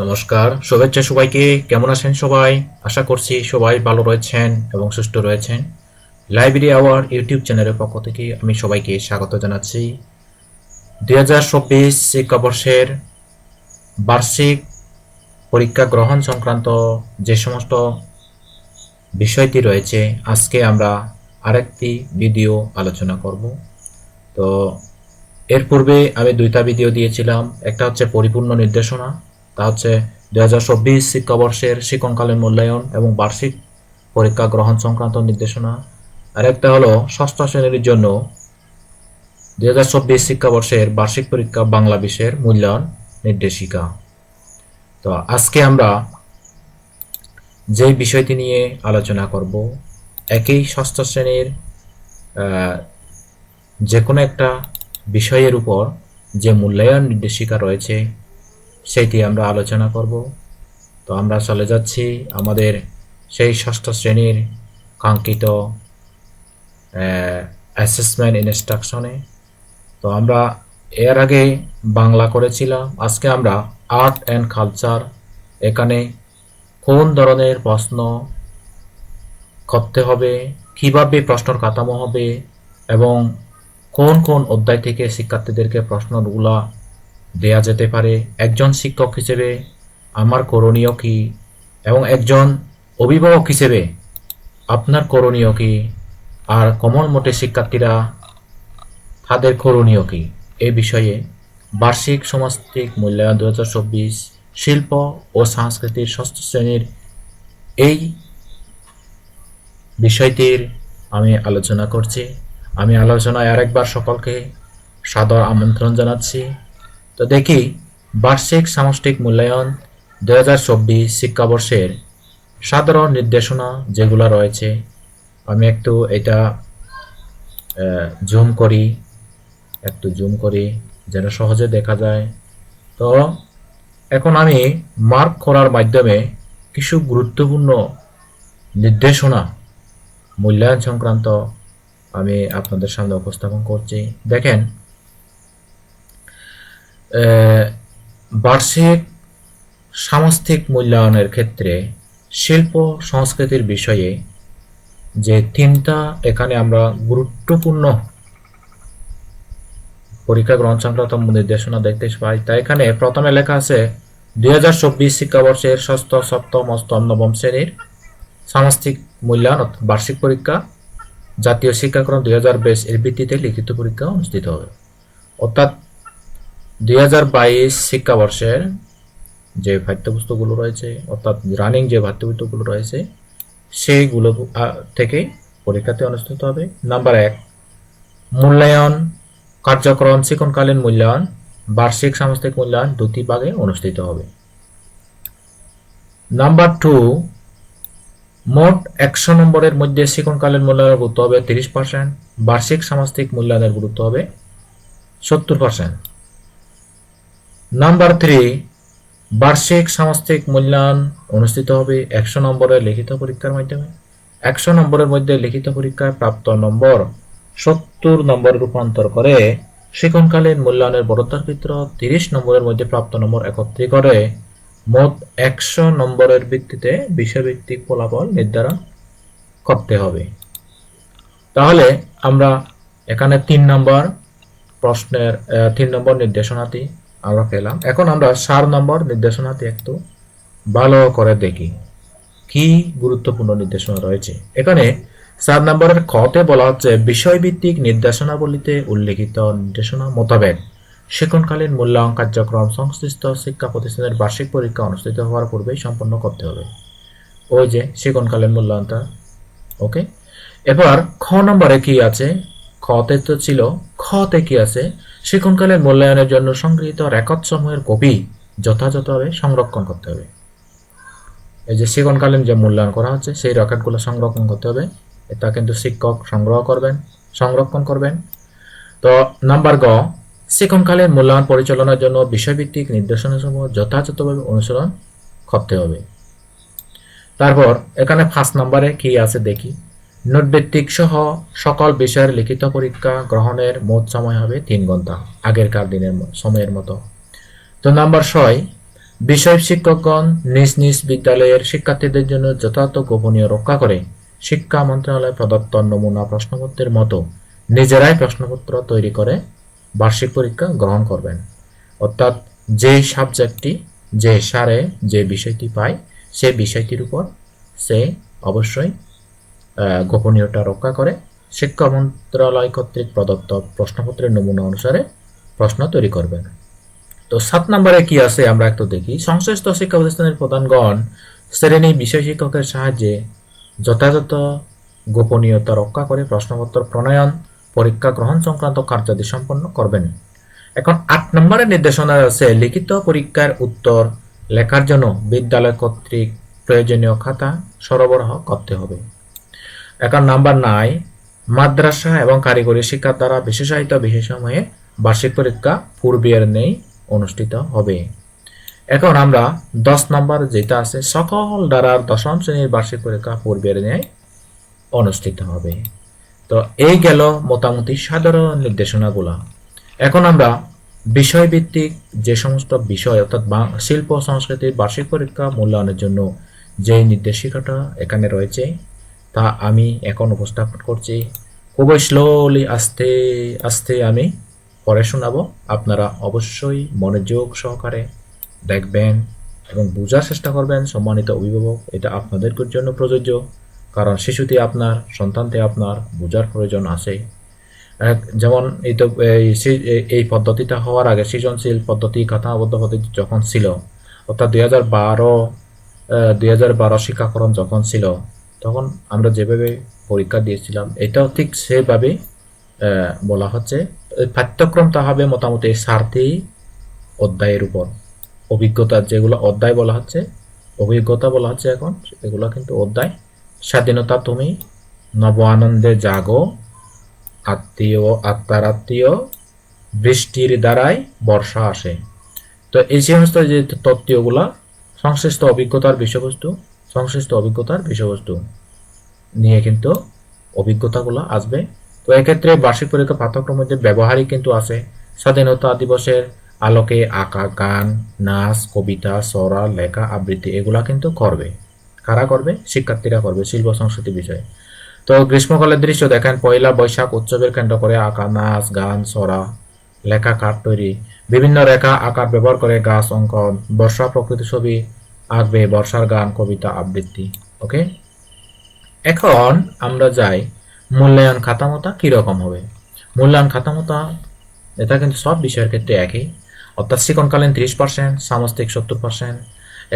নমস্কার। শুভেচ্ছা সবাইকে। কেমন আছেন সবাই? আশা করছি সবাই ভালো রয়েছেন এবং সুস্থ রয়েছেন। লাইব্রেরি আওয়ার ইউটিউব চ্যানেলের পক্ষ থেকে আমি সবাইকে স্বাগত জানাচ্ছি। দুই হাজার চব্বিশ শিক্ষাবর্ষের বার্ষিক পরীক্ষা গ্রহণ সংক্রান্ত যে সমস্ত বিষয়টি রয়েছে, আজকে আমরা আরেকটি ভিডিও আলোচনা করব। তো এর পূর্বে আমি দুইটা ভিডিও দিয়েছিলাম। একটা হচ্ছে পরিপূর্ণ নির্দেশনা তা হচ্ছে দুই হাজার চব্বিশ শিক্ষাবর্ষের শিক্ষণকালীন মূল্যায়ন এবং বার্ষিক পরীক্ষা গ্রহণ সংক্রান্ত নির্দেশনা। আর একটা হলো ষষ্ঠ শ্রেণির জন্য দুই হাজার চব্বিশ শিক্ষাবর্ষের বার্ষিক পরীক্ষা বাংলা মূল্যায়ন নির্দেশিকা। তো আজকে আমরা যে বিষয়টি নিয়ে আলোচনা করব, একই ষষ্ঠ শ্রেণির যে কোনো একটা বিষয়ের উপর যে মূল্যায়ন নির্দেশিকা রয়েছে সেইটি আমরা আলোচনা করব। তো আমরা চলে যাচ্ছি আমাদের সেই ষষ্ঠ শ্রেণির কাঙ্ক্ষিত অ্যাসেসমেন্ট ইনস্ট্রাকশনে তো আমরা এর আগে বাংলা করেছিলাম। আজকে আমরা আর্ট অ্যান্ড কালচার এখানে কোন ধরনের প্রশ্ন করতে হবে, কীভাবে প্রশ্নর কাঠামো হবে এবং কোন কোন অধ্যায় থেকে শিক্ষার্থীদেরকে প্রশ্নগুলা দেয়া যেতে পারে। একজন শিক্ষক হিসেবে আমার করণীয় কি এবং একজন অভিভাবক হিসেবে আপনার করণীয় কি? আর কমল মোটে শিক্ষার্থীরা তাদের করণীয় কি? এ বিষয়ে বার্ষিক সমাস্তিক মূল্যায়ন দু হাজার চব্বিশ, শিল্প ও সংস্কৃতির ষষ্ঠ শ্রেণির এই বিষয়টির আমি আলোচনা করছি। আমি আলোচনায় আরেকবার সকলকে সাদর আমন্ত্রণ জানাচ্ছি। তো দেখি, বার্ষিক সামষ্টিক মূল্যায়ন দু হাজার চব্বিশ শিক্ষাবর্ষের সাধারণ নির্দেশনা যেগুলো রয়েছে, আমি একটু এটা জুম করি, একটু জুম করি যেন সহজে দেখা যায়। তো এখন আমি মার্ক করার মাধ্যমে কিছু গুরুত্বপূর্ণ নির্দেশনা মূল্যায়ন সংক্রান্ত আমি আপনাদের সামনে উপস্থাপন করছি। দেখেন বার্ষিক সামষ্টিক মূল্যায়নের ক্ষেত্রে শিল্প সংস্কৃতির বিষয়ে যে তিনটা এখানে আমরা গুরুত্বপূর্ণ পরীক্ষা গ্রহণ সংক্রান্ত নির্দেশনা দেখতে পাই তাই এখানে প্রথমে লেখা আছে, দুই হাজার চব্বিশ শিক্ষাবর্ষের ষষ্ঠ, সপ্তম, অষ্টম, নবম শ্রেণির সামষ্টিক মূল্যায়ন বার্ষিক পরীক্ষা, জাতীয় শিক্ষাক্রম দুই হাজার বাইশ এর ভিত্তিতে লিখিত পরীক্ষা অনুষ্ঠিত হবে। অর্থাৎ দুই হাজার বাইশ শিক্ষাবর্ষের যে পাঠ্যপুস্তকগুলো রয়েছে, অর্থাৎ রানিং যে পাঠ্যপুস্তকগুলো রয়েছে, সেইগুলো থেকে পরীক্ষাতে অনুষ্ঠিত হবে। নাম্বার এক, মূল্যায়ন কার্যক্রম শিক্ষণকালীন মূল্যায়ন, বার্ষিক সামষ্টিক মূল্যায়ন দুটি ভাগে অনুষ্ঠিত হবে। নাম্বার টু মোট একশো নম্বরের মধ্যে শিক্ষণকালীন মূল্যায়নের গুরুত্ব হবে তিরিশ পার্সেন্ট বার্ষিক সামষ্টিক মূল্যায়নের গুরুত্ব হবে সত্তর পার্সেন্ট নাম্বার থ্রি বার্ষিক সামষ্টিক মূল্যায়ন অনুষ্ঠিত হবে একশো নম্বরের লিখিত পরীক্ষার মাধ্যমে। একশো নম্বরের মধ্যে লিখিত পরীক্ষায় প্রাপ্ত নম্বর সত্তর নম্বর রূপান্তর করে শিক্ষণকালীন মূল্যায়নের বড়তার ভিতর তিরিশ নম্বরের মধ্যে প্রাপ্ত নম্বর একত্রিত করে মোট একশো নম্বরের ভিত্তিতে বিষয়ভিত্তিক ফলাফল নির্ধারণ করতে হবে। তাহলে আমরা এখানে তিন নম্বর প্রশ্নের তিন নম্বর নির্দেশনাটি আমরা পেলাম। এখন আমরা চার নম্বর নির্দেশনাটি একটু ভালো করে দেখি কি গুরুত্বপূর্ণ নির্দেশনা রয়েছে। এখানে চার নম্বরের খতে বলা হচ্ছে বিষয়ভিত্তিক নির্দেশনাবলীতে উল্লেখিত নির্দেশনা মোতাবেক শিক্ষণকালীন মূল্যায়ন কার্যক্রম সংশ্লিষ্ট শিক্ষা প্রতিষ্ঠানের বার্ষিক পরীক্ষা অনুষ্ঠিত হওয়ার পূর্বেই সম্পন্ন করতে হবে। ওই যে শিক্ষণকালীন মূল্যায়নটা। ওকে? এবার খ নম্বরে কি আছে? খতে তো ছিল খতে কি আছে? শিক্ষণকালীন মূল্যায়নের জন্য সংগৃহীত রেকর্ড সমূহের কপি যথাযথভাবে সংরক্ষণ করতে হবে। এই যে শিক্ষণকালীন যে মূল্যায়ন করা হচ্ছে, সেই রেকর্ডগুলো সংরক্ষণ করতে হবে। এটা কিন্তু শিক্ষক সংগ্রহ করবেন, সংরক্ষণ করবেন। তো নাম্বার গ শিক্ষণকালীন মূল্যায়ন পরিচালনার জন্য বিষয়ভিত্তিক নির্দেশনাসমূহ যথাযথভাবে অনুসরণ করতে হবে। তারপর এখানে ফার্স্ট নাম্বারে কি আছে দেখি। নোটভিত্তিক সহ সকল বিষয়ের লিখিত পরীক্ষা গ্রহণের মোট সময় হবে তিন ঘণ্টা আগেরকার দিনের সময়ের মতো। তো নাম্বার ছয়, বিষয় শিক্ষকগণ নিজ নিজ বিদ্যালয়ের শিক্ষার্থীদের জন্য যথার্থ গোপনীয় রক্ষা করে শিক্ষা মন্ত্রণালয় প্রদত্ত নমুনা প্রশ্নপত্রের মতো নিজেরাই প্রশ্নপত্র তৈরি করে বার্ষিক পরীক্ষা গ্রহণ করবেন। অর্থাৎ যে সাবজেক্টটি, যে সারে যে বিষয়টি পায়, সে বিষয়টির উপর সে অবশ্যই গোপনীয়তা রক্ষা করে। শিক্ষা মন্ত্রণালয় কর্তৃক প্রদত্ত প্রশ্নপত্রের নমুনা অনুসারে প্রশ্ন তৈরি করবেন। তো সাত নম্বরে কি আছে আমরা একটু দেখি। সংশ্লিষ্ট শিক্ষা প্রতিষ্ঠানের প্রধানগণ, শ্রেণি বিষয় শিক্ষকের সাহায্যে যথাযথ গোপনীয়তা রক্ষা করে প্রশ্নপত্র প্রণয়ন, পরীক্ষা গ্রহণ সংক্রান্ত কার্যাদি সম্পন্ন করবেন। এখন আট নম্বরের নির্দেশনা আছে, লিখিত পরীক্ষার উত্তর লেখার জন্য বিদ্যালয় কর্তৃক প্রয়োজনীয় খাতা সরবরাহ করতে হবে। এখন নাম্বার নাই। মাদ্রাসা এবং কারিগরি শিক্ষার দ্বারা বিশেষায়িত বিষয়সমূহে বার্ষিক পরীক্ষা পূর্বের নেই, অনুষ্ঠিত হবে। এখন আমরা দশ নম্বর যেটা আছে, সকল দ্বারার দশম শ্রেণির বার্ষিক পরীক্ষা পূর্বের ন্যায় অনুষ্ঠিত হবে। তো এই গেল মোটামুটি সাধারণ নির্দেশনাগুলা। এখন আমরা বিষয়ভিত্তিক যে সমস্ত বিষয়, অর্থাৎ শিল্প সংস্কৃতির বার্ষিক পরীক্ষা মূল্যায়নের জন্য যে নির্দেশিকাটা এখানে রয়েছে তা আমি এখন উপস্থাপন করছি। খুবই স্লোলি আস্তে আস্তে আমি পড়ে শোনাবো। আপনারা অবশ্যই মনোযোগ সহকারে দেখবেন এবং বোঝার চেষ্টা করবেন সম্মানিত অভিভাবক। এটা আপনাদের জন্য প্রযোজ্য, কারণ শিশুটি আপনার, সন্তানটি আপনার বোঝার প্রয়োজন আছে। যেমন এই তো, এই পদ্ধতিটা হওয়ার আগে সৃজনশীল পদ্ধতি কাঠামোবদ্ধ পদ্ধতি যখন ছিল, অর্থাৎ দুই হাজার বারো দুই হাজার বারো শিক্ষাকরণ যখন ছিল তখন আমরা যেভাবে পরীক্ষা দিয়েছিলাম, এটাও ঠিক সেভাবে বলা হচ্ছে। পাঠ্যক্রমটা হবে মোটামুটি সারথি অধ্যায়ের উপর। অভিজ্ঞতা যেগুলো অধ্যায় বলা হচ্ছে, অভিজ্ঞতা বলা হচ্ছে এখন এগুলো কিন্তু অধ্যায়। স্বাধীনতা তুমি নব আনন্দে জাগো, আত্মীয় আত্মার আত্মীয় বৃষ্টির দ্বারাই বর্ষা আসে। তো এই সমস্ত যে তত্ত্বগুলা সংশ্লিষ্ট অভিজ্ঞতার বিষয়বস্তু সংশ্লিষ্ট অভিজ্ঞতার বিষয়বস্তু নিয়ে কিন্তু অভিজ্ঞতাগুলো আসবে। তো এক্ষেত্রে বার্ষিক পরীক্ষা পাঠ্যক্রমের মধ্যে ব্যবহারই কিন্তু আছে। স্বাধীনতা দিবসের আলোকে আঁকা, গান, নাচ, কবিতা সরা লেখা, আবৃত্তি এগুলা কিন্তু করবে। কারা করবে? শিক্ষার্থীরা করবে শিল্প সংস্কৃতি বিষয়ে। তো গ্রীষ্মকালের দৃশ্য দেখেন, পয়লা বৈশাখ উৎসবের কেন্দ্র করে আঁকা, নাচ, গান সরা লেখা, কাঠ তৈরি। বিভিন্ন রেখা আকার ব্যবহার করে গাছ, অঙ্কন, বর্ষা, প্রকৃতি ছবি আঁকবে বর্ষার গান, কবিতা, আবৃত্তি, ওকে? এখন আমরা যাই মূল্যায়ন খাতামতা কীরকম হবে? মূল্যায়ন খাতামতা, এটা কিন্তু সব বিষয়ের ক্ষেত্রে একই। অর্থাৎ শিক্ষণকালীন ত্রিশ পার্সেন্ট সামষ্টিক সত্তর পার্সেন্ট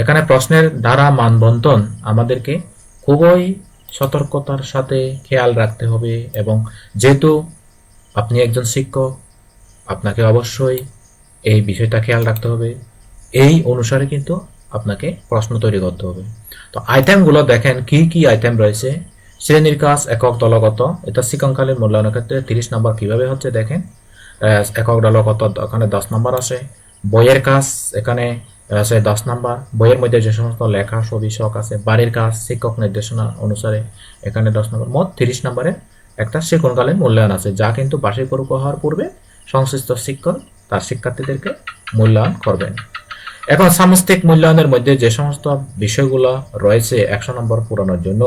এখানে প্রশ্নের দ্বারা মানবন্টন আমাদেরকে খুবই সতর্কতার সাথে খেয়াল রাখতে হবে এবং যেহেতু আপনি একজন শিক্ষক, আপনাকে অবশ্যই এই বিষয়টা খেয়াল রাখতে হবে। এই অনুসারে কিন্তু আপনাকে প্রশ্ন তৈরি করতে হবে। তো আইটেমগুলো দেখেন, কি কি আইটেম রয়েছে? শ্রেণির কাজ, একক দলগত, এটা শিক্ষণকালীন মূল্যায়নের ক্ষেত্রে তিরিশ নম্বর কীভাবে হচ্ছে দেখেন? একক দলগত, এখানে দশ নম্বর আছে। বইয়ের কাজ, এখানে আছে দশ নম্বর। বইয়ের মধ্যে যে সমস্ত লেখা, ছবি, শখ আছে, বাড়ির কাজ, শিক্ষক নির্দেশনা অনুসারে এখানে দশ নম্বর। মোট তিরিশ নম্বরে একটা শিক্ষণকালীন মূল্যায়ন আছে, যা কিন্তু বার্ষিক পরীক্ষা হওয়ার পূর্বে সংশ্লিষ্ট শিক্ষক, তার শিক্ষার্থীদেরকে মূল্যায়ন করবেন। এখন সামষ্টিক মূল্যায়নের মধ্যে যে সমস্ত বিষয়গুলো রয়েছে একশো নম্বর পুরানোর জন্য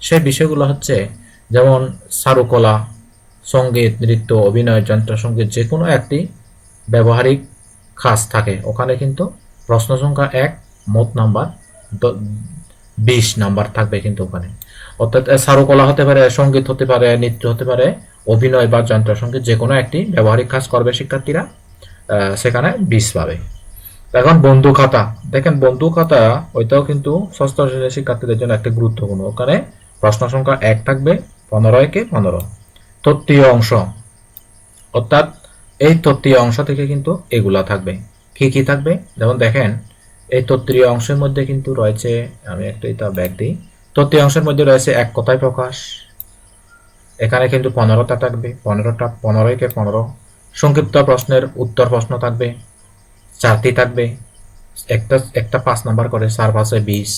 সেই বিষয়গুলো হচ্ছে যেমন চারুকলা সংগীত নৃত্য অভিনয় যন্ত্রসঙ্গীত যে কোনো একটি ব্যবহারিক খাস থাকে। ওখানে কিন্তু প্রশ্ন সংখ্যা এক মোট নাম্বার বিশ নাম্বার থাকবে কিন্তু ওখানে। অর্থাৎ এ, চারুকলা হতে পারে সংগীত হতে পারে নৃত্য হতে পারে অভিনয় বা যন্ত্রসঙ্গীত যে কোনো একটি ব্যবহারিক কাজ করবে শিক্ষার্থীরা সেখানে বিশ পাবে। এখন বন্ধু খাতা। দেখেন, বন্ধু খাতা, ওইটাও কিন্তু ষষ্ঠ শ্রেণির শিক্ষার্থীদের জন্য একটা গুরুত্বপূর্ণ। ওখানে প্রশ্ন সংখ্যা এক থাকবে, পনেরো একে পনেরো। তত্ত্বীয় অংশ। অর্থাৎ এই তত্ত্বীয় অংশ থেকে কিন্তু এগুলা থাকবে। কি কি থাকবে? যেমন দেখেন, এই তত্ত্বীয় অংশের মধ্যে কিন্তু রয়েছে, আমি একটা এটা ব্যাগ দিই। তত্ত্বীয় অংশের মধ্যে রয়েছে এক কথায় প্রকাশ। এখানে কিন্তু পনেরোটা থাকবে, পনেরোটা, পনেরো একে পনেরো। সংক্ষিপ্ত প্রশ্নের উত্তর প্রশ্ন থাকবে। চারটি থাকবে। একটা একটা পাঁচ নাম্বার করে, চার, পাঁচে বিশ।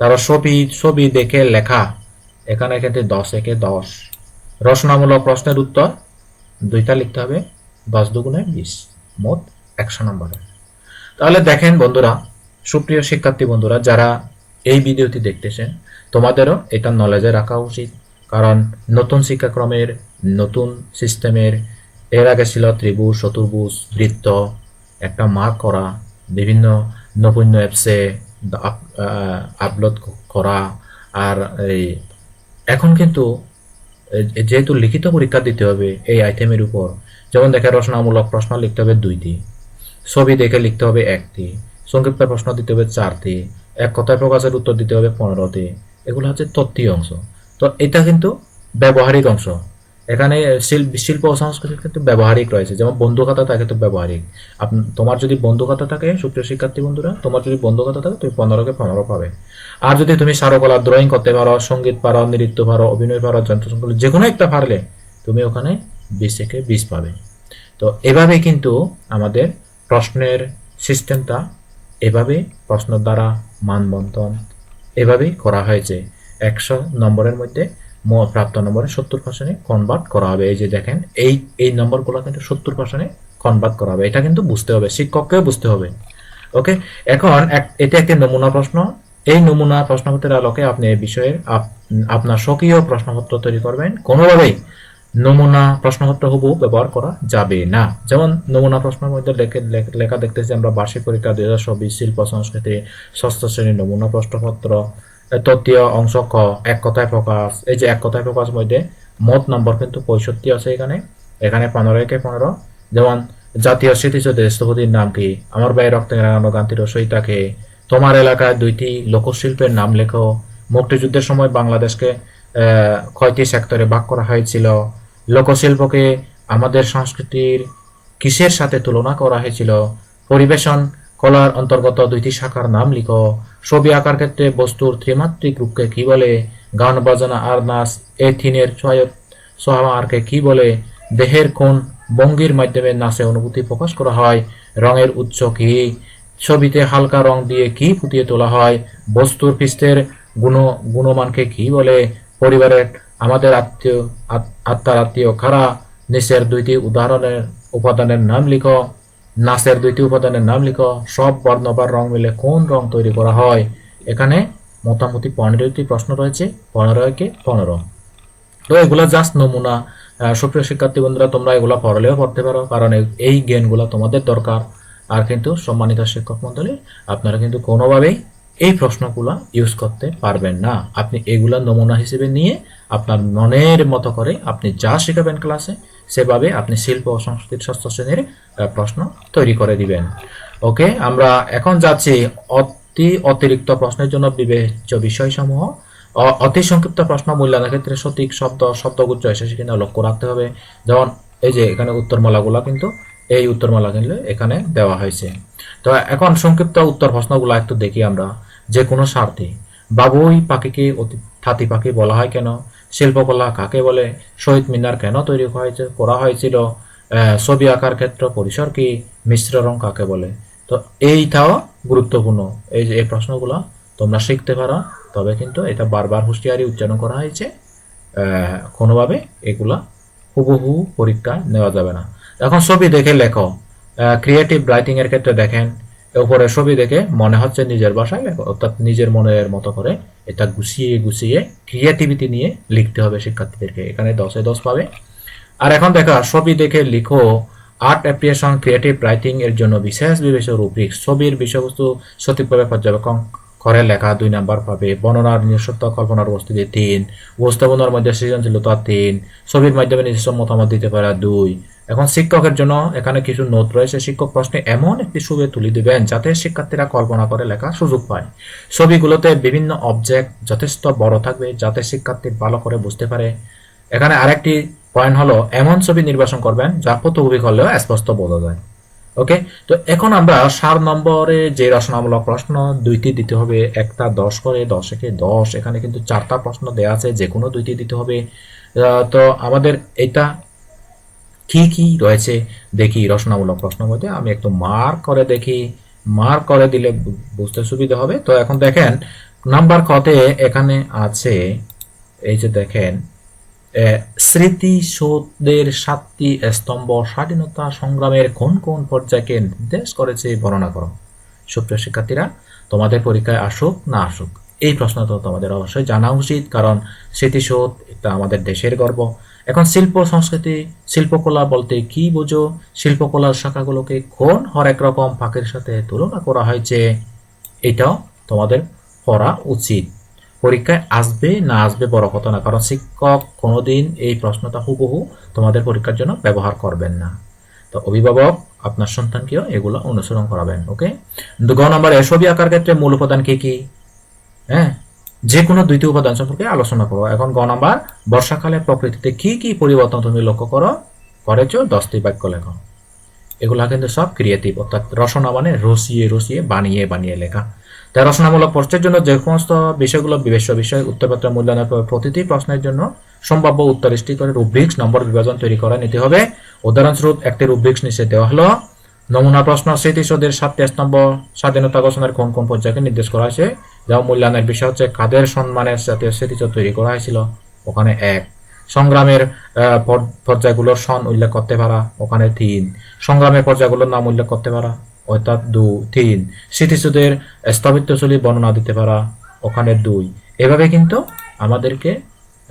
তারপর ছবি ছবি দেখে লেখা। এখানে কিন্তু দশ, একে দশ। রচনামূলক প্রশ্নের উত্তর দুইটা লিখতে হবে, দশ দুগুণে বিশ। মোট একশো নম্বরে। তাহলে দেখেন বন্ধুরা, সুপ্রিয় শিক্ষার্থী বন্ধুরা, যারা এই ভিডিওটি দেখতেছেন, তোমাদেরও এটা নলেজে রাখা উচিত। কারণ নতুন শিক্ষাক্রমের, নতুন সিস্টেমের এর আগে ছিল ত্রিভুজ, চতুর্ভুজ, বৃত্ত একটা মার্ক করা, বিভিন্ন নবীন্য অ্যাপসে আপলোড করা, আর এই, এখন কিন্তু যেহেতু লিখিত পরীক্ষা দিতে হবে এই আইটেমের উপর, যেমন দেখে রচনামূলক প্রশ্ন লিখতে হবে দুইটি, ছবি দেখে লিখতে হবে একটি, সংক্ষিপ্ত প্রশ্ন দিতে হবে চারটি, এক কথায় প্রকাশের উত্তর দিতে হবে পনেরোটি, এগুলো হচ্ছে তত্ত্বীয় অংশ। তো এটা কিন্তু ব্যবহারিক অংশ। এখানে শিল্প ও সংস্কৃতি কিন্তু ব্যবহারিক রয়েছে, যেমন বন্ধু খাতা থাকে তো ব্যবহারিক। তোমার যদি বন্ধু খাতা থাকে, সুপ্রিয় শিক্ষার্থী বন্ধুরা, তোমার যদি বন্ধু খাতা থাকে, তুমি পনেরোকে পনেরো পাবে। আর যদি তুমি চারুকলা ড্রয়িং করতে পারো, সংগীত পারো, নৃত্য পারো, অভিনয় পারো যন্ত্রসংকুল যে কোনো একটা পারলে, তুমি ওখানে বিশ থেকে বিশ পাবে। তো এভাবে কিন্তু আমাদের প্রশ্নের সিস্টেমটা এভাবে প্রশ্ন দ্বারা মানবন্টন এভাবেই করা হয়েছে। একশো নম্বরের মধ্যে প্রাপ্ত নম্বরে সত্তর পার্সেন্টে কনভার্ট করা হবে। এই যে দেখেন, এই এই নম্বরগুলো কিন্তু সত্তর পার্সেন্টে কনভার্ট করা হবে। এটা কিন্তু বুঝতে হবে, শিক্ষককেও বুঝতে হবে। ওকে? এখন এটা একটি নমুনা প্রশ্ন। এই নমুনা প্রশ্নপত্রের আলোকে আপনি এই বিষয়ের আপ- আপনার স্বকীয় প্রশ্নপত্র তৈরি করবেন। কোনোভাবেই নমুনা প্রশ্নপত্র হুবহু ব্যবহার করা যাবে না। যেমন নমুনা প্রশ্নের মধ্যে লেখে- দেখতেছি আমরা বার্ষিক পরীক্ষা, দুই হাজার চব্বিশ শিল্প, সংস্কৃতি, ষষ্ঠ শ্রেণির নমুনা প্রশ্নপত্র তৃতীয় অংশ ক, এক কথায় প্রকাশ। এই যে এক কথায় প্রকাশ মধ্যে মোট নম্বর কিন্তু পঁয়ষট্টি আছে এখানে। এখানে পনেরো, একে পনেরো। যেমন, জাতীয় স্মৃতিসৌধ স্থপতির নাম কি? আমার ব্যয় রক্তে রাঙানো গান্তির রসইতাকে তোমার এলাকায় দুইটি লোকশিল্পের নাম লেখো। মুক্তিযুদ্ধের সময় বাংলাদেশকে কয়টি সেক্টরে ভাগ করা হয়েছিল? লোকশিল্পকে আমাদের সংস্কৃতির কিসের সাথে তুলনা করা হয়েছিল? পরিবেশন, কলার অন্তর্গত দুইটি শাখার নাম লিখো। ছবি আঁকার ক্ষেত্রে বস্তুর ত্রিমাত্রিক রূপকে কি বলে? গান, বাজনা, আর নাচ এ থিনের সোহামারকে কি বলে? দেহের কোন ভঙ্গির মাধ্যমে নাচে অনুভূতি প্রকাশ করা হয়। রঙের উৎস কি? ছবিতে হালকা রং দিয়ে কি ফুটিয়ে তোলা হয়? বস্তুর পৃষ্ঠের গুণ, গুণমানকে কি বলে? পরিবারের আমাদের আত্মীয় আত্মার আত্মীয় খারা নিচের দুইটি উদাহরণের, উপাদানের নাম লিখো। নাচের দুইটি উপাদানের নাম লিখো। সব বর্ণ বা রং মিলে কোন রং তৈরি করা হয়? এখানে মোটামুটি পনেরোটি প্রশ্ন রয়েছে। পনেরো একে পনেরো। তো এগুলো জাস্ট নমুনা। সুপ্রিয় শিক্ষার্থী বন্ধুরা, তোমরা এগুলো পড়লেও পড়তে পারো, কারণ এই জ্ঞানগুলো তোমাদের দরকার। আর কিন্তু সম্মানিত শিক্ষক মন্ডলী, আপনারা কিন্তু কোনোভাবেই এই প্রশ্নগুলো ইউজ করতে পারবেন না। আপনি এগুলা নমুনা হিসেবে নিয়ে আপনার মনের মতো করে আপনি যা শেখাবেন ক্লাসে সেভাবে আপনি শিল্প ও সংস্কৃতির ষষ্ঠ শ্রেণির প্রশ্ন তৈরি করে দিবেন। ওকে আমরা এখন যাচ্ছি অতি অতিরিক্ত প্রশ্নের জন্য বিবেচ্য বিষয়সমূহ। অতি সংক্ষিপ্ত প্রশ্ন মূল্যায়নের ক্ষেত্রে সঠিক শব্দ, শব্দগুচ্ছ এসেছে কিনা লক্ষ্য রাখতে হবে। যেমন এই যে এখানে উত্তরমালাগুলো কিন্তু এই উত্তরমালা কিন্তু এখানে দেওয়া হয়েছে। তো এখন সংক্ষিপ্ত উত্তর প্রশ্নগুলো একটু দেখি আমরা। যে কোনো স্বার্থে। বাবুই পাখিকে অতি থাতি পাখি বলা হয় কেন? শিল্পকলা কাকে বলে? শহীদ মিনার কেন তৈরি হয়েছে? করা হয়েছিল ছবি আঁকার ক্ষেত্র, পরিসর কি? মিশ্র রং কাকে বলে? তো এইটাও গুরুত্বপূর্ণ। এই যে, এই প্রশ্নগুলো তোমরা শিখতে পারো, তবে কিন্তু এটা বারবার হুঁশিয়ারি উচ্চারণ করা হয়েছে। কোনোভাবে এগুলা হুবহু পরীক্ষা নেওয়া যাবে না। এখন ছবি দেখে লেখো। ক্রিয়েটিভ রাইটিং এর ক্ষেত্রে দেখেন উপরে ছবি দেখে মনে হচ্ছে নিজের ভাষায় অর্থাৎ নিজের মনের মতো করে এটা গুছিয়ে গুছিয়ে ক্রিয়েটিভিটি নিয়ে লিখতে হবে শিক্ষার্থীদেরকে। এখানে দশে দশ পাবে। আর এখন দেখা ছবি দেখে লিখো আর্ট অ্যাপ্রিয়েশন ক্রিয়েটিভ রাইটিং এর জন্য বিশেষ বিবেচ রুব্রিক ছবির বিষয়বস্তু সঠিকভাবে পর্যবেক্ষণ করে লেখা দুই নাম্বার পাবে বর্ণনার নিজস্বত্ব, কল্পনার উপস্থিতি তিন, উপস্থাপনার মধ্যে সৃজনশীলতা তিন, ছবির মাধ্যমে নিজস্ব মতামত দিতে পারা দুই। এখন শিক্ষকের জন্য এখানে কিছু নোট রয়েছে। শিক্ষক প্রশ্নে এমন একটি ছবি তুলে দিবেন যাতে শিক্ষার্থীরা কল্পনা করে লেখার সুযোগ পায়। ছবিগুলোতে বিভিন্ন অবজেক্ট যথেষ্ট বড় থাকবে যাতে শিক্ষার্থী ভালো করে বুঝতে পারে। এখানে আরেকটি পয়েন্ট হলো, এমন ছবি নির্বাচন করবেন যা ফটোকপি করলেও স্পষ্ট বোঝা যায়। ওকে তো এখন আমরা সাত নম্বরে যে রচনামূলক প্রশ্ন, দুইটি দিতে হবে, একটা দশ করে, দশ একে দশ, এখানে কিন্তু চারটা প্রশ্ন দেওয়া আছে যে কোনো দুইটি দিতে হবে। তো আমাদের এটা কি কি রয়েছে দেখি রচনামূলক প্রশ্ন মধ্যে। আমি একটু মার্ক করে দেখি। মার্ক করে দিলে বুঝতে সুবিধা হবে। তো এখন দেখেন নাম্বার কতে এখানে আছে, এই যে দেখেন স্মৃতিসৌধের সাতটি স্তম্ভ স্বাধীনতা সংগ্রামের কোন কোন পর্যায়কে নির্দেশ করেছে বর্ণনা করো সুপ্রিয় শিক্ষার্থীরা, তোমাদের পরীক্ষায় আসুক না আসুক, এই প্রশ্ন তো তোমাদের অবশ্যই জানা উচিত, কারণ স্মৃতিশোধ এটা আমাদের দেশের গর্ব। এখন শিল্প, সংস্কৃতি, শিল্পকলা বলতে কি বোঝো? শিল্পকলার শাখাগুলোকে কোন হরেক রকম ফাঁকের সাথে তুলনা করা হয়েছে? এটাও তোমাদের পড়া উচিত। পরীক্ষায় আসবে, না আসবে বড় কথা না কারণ শিক্ষক কোনোদিন এই প্রশ্নটা হুবহু তোমাদের পরীক্ষার জন্য ব্যবহার করবেন না। তো অভিভাবক, আপনার সন্তানকেও এগুলো অনুসরণ করাবেন, ওকে? গ নম্বরে ছবি আঁকার ক্ষেত্রে মূল উপাদান কি কি? হ্যাঁ? যে কোনো দুইটি উপাদান সম্পর্কে আলোচনা করো। এখন গ নাম্বার, বর্ষাকালে প্রকৃতিতে কি কি পরিবর্তন তুমি লক্ষ্য করো? করেছ? দশটি বাক্য লেখো। এগুলা কিন্তু সব ক্রিয়েটিভ অর্থাৎ রচনা মানে রসিয়ে রসিয়ে বানিয়ে বানিয়ে লেখা। তাই রচনামূলক প্রশ্নের জন্য যে সমস্ত বিষয়গুলো বিবেচ্য বিষয়, উত্তরপত্র, মূল্যায়নের পর প্রতিটি প্রশ্নের জন্য সম্ভাব্য উত্তরষ্টি করে রুব্রিক্স নম্বর বিভাজন তৈরি করে নিতে হবে। উদাহরণস্বরূপ, একটি রুব্রিক্স নিচে দেওয়া হলো। নমুনা প্রশ্ন স্মৃতিশোধের সাতটি স্তম্ভ, স্বাধীনতা ঘোষণার কোন কোন পর্যায়কে নির্দেশ করা হয়েছে? যা মূল্যায়নের বিষয় হচ্ছে, কাদের সম্মানের সাথে স্মৃতিশোধ তৈরি করা হয়েছিল? ওখানে এক। সংগ্রামের পর্যায়গুলোর সন উল্লেখ করতে পারা? ওখানে তিন। সংগ্রামের পর্যায়গুলোর নাম উল্লেখ করতে পারা? অর্থাৎ দু তিন স্মৃতিশোধের স্থবিত্বশলী বর্ণনা দিতে পারা ওখানে দুই। এভাবে কিন্তু আমাদেরকে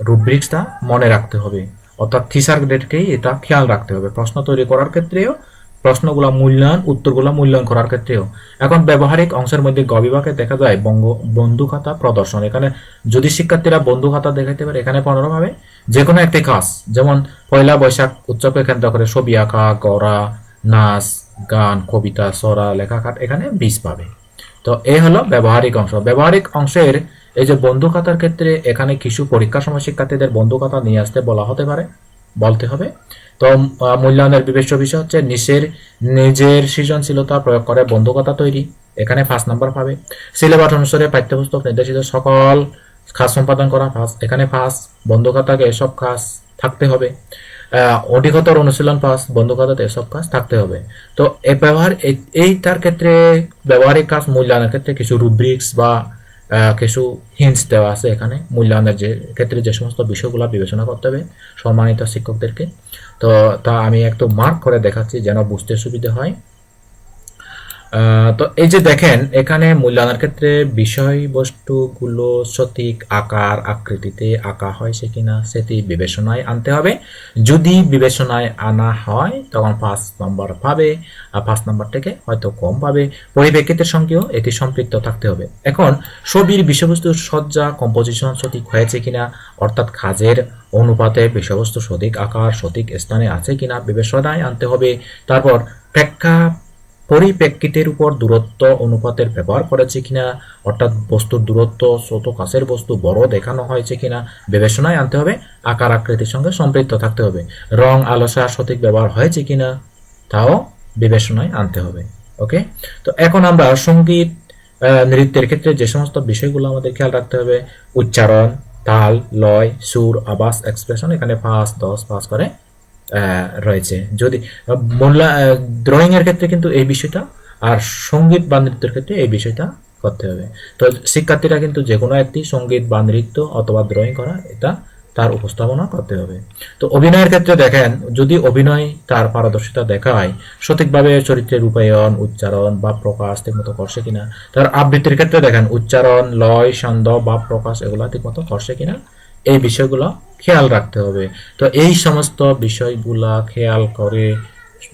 রুব্রিক্সটা মনে রাখতে হবে। অর্থাৎ থিসার গ্রেডকেই এটা খেয়াল রাখতে হবে। প্রশ্ন তৈরি করার ক্ষেত্রেও, প্রশ্নগুলো মূল্যায়ন, উত্তরগুলো মূল্যায়ন করার ক্ষেত্রেও। এখন ব্যবহারিক অংশের মধ্যে গ বিভাগে দেখা যায় বঙ্গ, বন্ধু খাতা প্রদর্শন। এখানে যদি শিক্ষার্থীরা বন্ধু খাতা দেখাইতে পারে, এখানে পনেরো ভাবে যে কোনো একটি কাজ যেমন পয়লা বৈশাখ উৎসবকে কেন্দ্র করে ছবি আঁকা, গড়া, নাচ গান, কবিতা, সরা, লেখাখাট এখানে বিশ পাবে। তো এই হলো ব্যবহারিক অংশ। ব্যবহারিক অংশের এই যে বন্ধু খাতার ক্ষেত্রে এখানে কিছু পরীক্ষার সময় শিক্ষার্থীদের বন্ধু খাতা নিয়ে আসতে বলা হতে পারে, বলতে হবে। তো মূল্যায়নের বিবেচ্য বিষয় হচ্ছে নিচের, নিজের সৃজনশীলতা প্রয়োগ করে বন্ধু খাতা তৈরি। এখানে ফার্স্ট নাম্বার পাবে। সিলেবাস অনুসারে পাঠ্যপুস্তক নির্দেশিত সকল খাস সম্পাদন করা ফার্স্ট এখানে ফার্স্ট বন্ধু খাতাকে এসব কাজ থাকতে হবে। অধিকতর অনুশীলন পাস বন্ধ খাতাতে এসব কাজ থাকতে হবে। তো এ ব্যবহার, এই- তার ক্ষেত্রে ব্যবহারিক কাজ মূল্যায়নের ক্ষেত্রে কিছু রুব্রিক্স বা কিছু হিন্স দেওয়া আছে এখানে। মূল্যায়নের যে, ক্ষেত্রে যে সমস্ত বিষয়গুলো বিবেচনা করতে হবে সম্মানিত শিক্ষকদেরকে। তো তা আমি একটু মার্ক করে দেখাচ্ছি যেন বুঝতে সুবিধা হয়। তো এই যে দেখেন, এখানে মূল্যায়নের ক্ষেত্রে বিষয়বস্তুগুলো সঠিক আকার আকৃতিতে আঁকা হয়েছে কিনা, সেটি বিবেচনায় আনতে হবে। যদি বিবেচনায় আনা হয়, তখন পাঁচ নম্বর পাবে, আর পাঁচ নম্বর থেকে হয়তো কম পাবে। পরিপ্রেক্ষিতের সঙ্গেও এটি সম্পৃক্ত থাকতে হবে। এখন, ছবির বিষয়বস্তুর সজ্জা কম্পোজিশন সঠিক হয়েছে কিনা, অর্থাৎ কাজের অনুপাতে বিষয়বস্তু সঠিক আকার, সঠিক স্থানে আছে কিনা, বিবেচনায় আনতে হবে। তারপর প্রেক্ষা পরিপ্রেক্ষিতের উপর দূরত্ব অনুপাতের ব্যবহার করেছে কিনা, অর্থাৎ বস্তুর দূরত্ব ছোট কাছের বস্তু বড় দেখানো হয়েছে কিনা, বিবেচনায় আনতে হবে, আকার আকৃতির সঙ্গে সম্পৃক্ত থাকতে হবে। রং আলোসার সঠিক ব্যবহার হয়েছে কিনা, তাও বিবেচনায় আনতে হবে, ওকে? তো এখন আমরা সংগীত নৃত্যের ক্ষেত্রে যে সমস্ত বিষয়গুলো আমাদের খেয়াল রাখতে হবে, উচ্চারণ, তাল, লয়, সুর, আবাস, এক্সপ্রেশন এখানে পাঁচ, দশ, পাঁচ করে রয়েছে। যদি মূল্যা ড্রয়িং এর ক্ষেত্রে কিন্তু এই বিষয়টা আর সংগীত বা নৃত্যের ক্ষেত্রে এই বিষয়টা করতে হবে। তো শিক্ষার্থীরা কিন্তু যে কোনো একটি সংগীত বা নৃত্য অথবা ড্রয়িং করা, এটা তার উপস্থাপনা করতে হবে। তো অভিনয়ের ক্ষেত্রে দেখেন, যদি অভিনয় তার পারদর্শিতা দেখায়, সঠিকভাবে চরিত্রের রূপায়ণ, উচ্চারণ বা প্রকাশ ঠিকমতো করছে কিনা, তার আবৃত্তির ক্ষেত্রে দেখেন, উচ্চারণ, লয় ছন্দ বা প্রকাশ এগুলা ঠিকমতো করছে কিনা এই বিষয়গুলো খেয়াল রাখতে হবে। তো এই সমস্ত বিষয়গুলো খেয়াল করে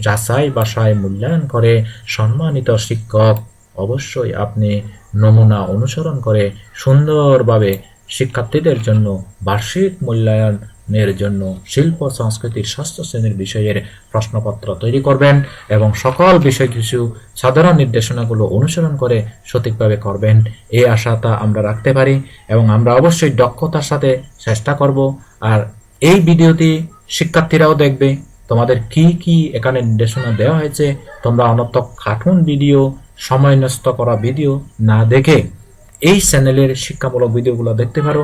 যাচাই বাসায় মূল্যায়ন করে সম্মানিত শিক্ষক অবশ্যই আপনি নমুনা অনুসরণ করে সুন্দরভাবে শিক্ষার্থীদের জন্য বার্ষিক মূল্যায়নের জন্য শিল্প, সংস্কৃতির ষষ্ঠ শ্রেণির বিষয়ের প্রশ্নপত্র তৈরি করবেন এবং সকল বিষয় কিছু সাধারণ নির্দেশনাগুলো অনুসরণ করে সঠিকভাবে করবেন। এই আশাটা আমরা রাখতে পারি এবং আমরা অবশ্যই দক্ষতার সাথে চেষ্টা করব। আর এই ভিডিওটি শিক্ষার্থীরাও দেখবে। তোমাদের কি কি এখানে নির্দেশনা দেওয়া হয়েছে? তোমরা অনর্থক কার্টুন ভিডিও, সময় নষ্ট করা ভিডিও না দেখে এই চ্যানেলের শিক্ষামূলক ভিডিওগুলো দেখতে পারো।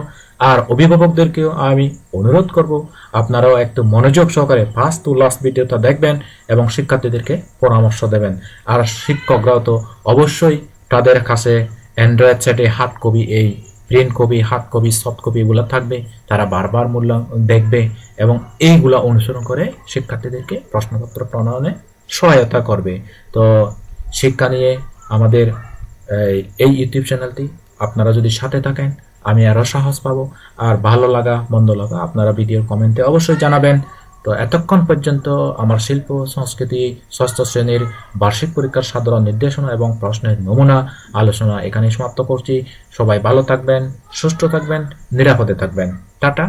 আর অভিভাবকদেরকেও আমি অনুরোধ করব, আপনারাও একটু মনোযোগ সহকারে ফার্স্ট টু লাস্ট ভিডিওটা দেখবেন এবং শিক্ষার্থীদেরকে পরামর্শ দেবেন। আর শিক্ষকরাও তো অবশ্যই তাদের কাছে অ্যান্ড্রয়েড সেটে হার্ড কপি এই print copy hard copy soft copy এগুলো থাকবে। তারা বারবার মূল্য দেখবে এবং এইগুলা অনুসরণ করে শিক্ষার্থীদেরকে প্রশ্নপত্র প্রণয়নে সহায়তা করবে। তো শিক্ষা নিয়ে আমাদের, এই ইউটিউব চ্যানেলটি আপনারা যদি সাথে থাকেন, আমি আরও সাহস পাবো। আর ভালো লাগা, মন্দ লাগা, আপনারা ভিডিওর কমেন্টে অবশ্যই জানাবেন। তো এতক্ষণ পর্যন্ত আমার শিল্প, সংস্কৃতি, ষষ্ঠ শ্রেণির বার্ষিক পরীক্ষার সাধারণ নির্দেশনা এবং প্রশ্নের নমুনা আলোচনা এখানে সমাপ্ত করছি। সবাই ভালো থাকবেন, সুস্থ থাকবেন, নিরাপদে থাকবেন। টাটা